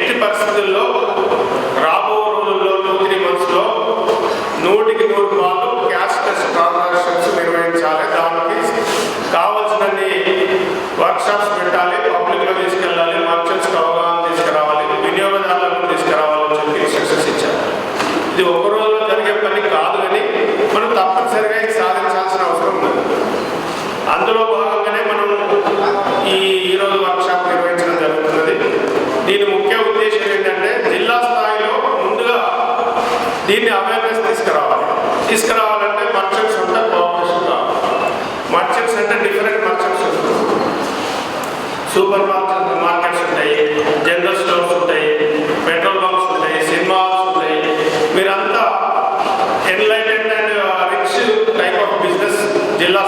ఎట్టి పరిస్థితుల్లో రాబో రోజుల్లో టూ త్రీ మంత్స్లో నూటికి నూరు వాళ్ళు క్యాష్ లెస్ ట్రాన్సాక్షన్స్ నిర్వహించాలి. దానికి కావాల్సినన్ని వర్క్షాప్స్ పెట్టాలి పబ్లిక్లో తీసుకెళ్ళాలి మర్చెంట్స్కి అవగాహన తీసుకురావాలి వినియోగదారులకు తీసుకురావాలని చెప్పి ఇన్స్ట్రక్షన్స్ ఇచ్చారు. ఇది ఒక రోజులో జరిగే పని కాదు కానీ మనం తప్ప దీన్ని అవేర్నెస్ తీసుకురావాలి. తీసుకురావాలంటే మర్చెంట్స్ ఉంటే కోఆపరేషన్ కావాలి. మర్చెంట్స్ అంటే డిఫరెంట్ మర్చెంట్స్ ఉంటాయి సూపర్ మార్కెట్ మార్కెట్స్ ఉంటాయి జనరల్ స్టోర్స్ ఉంటాయి పెట్రోల్ బంక్స్ ఉంటాయి సినిమా హాల్స్ ఉంటాయి. మీరంతా enlightened and rich type of business జిల్లా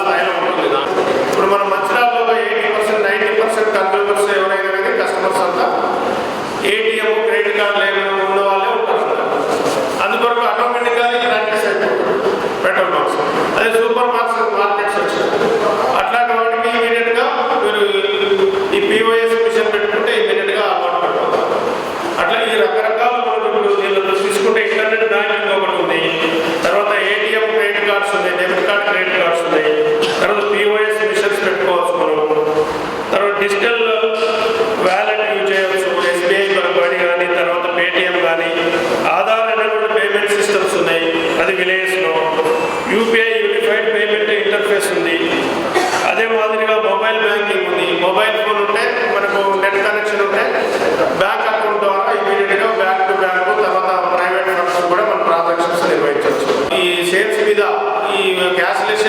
ఉన్నాయి ఆధార్ ఎనబుల్డ్ పేమెంట్ సిస్టమ్స్ ఉన్నాయి. అది విలేజ్లో. యూపీఐ యూనిఫైడ్ పేమెంట్ ఇంటర్ఫేస్ ఉంది. అదే మాదిరిగా మొబైల్ బ్యాంకింగ్ ఉంది. మొబైల్ ఫోన్ ఉంటే మనకు నెట్ కనెక్షన్ ఉంటే బ్యాంక్ అకౌంట్ ద్వారా ఇమీడియట్గా బ్యాంక్ టు బ్యాంక్ తర్వాత ప్రైవేట్ ఫండ్స్ కూడా మనం ట్రాన్సాక్షన్స్ నిర్వహించవచ్చు. ఈ షేర్స్ మీద ఈ క్యాష్లెస్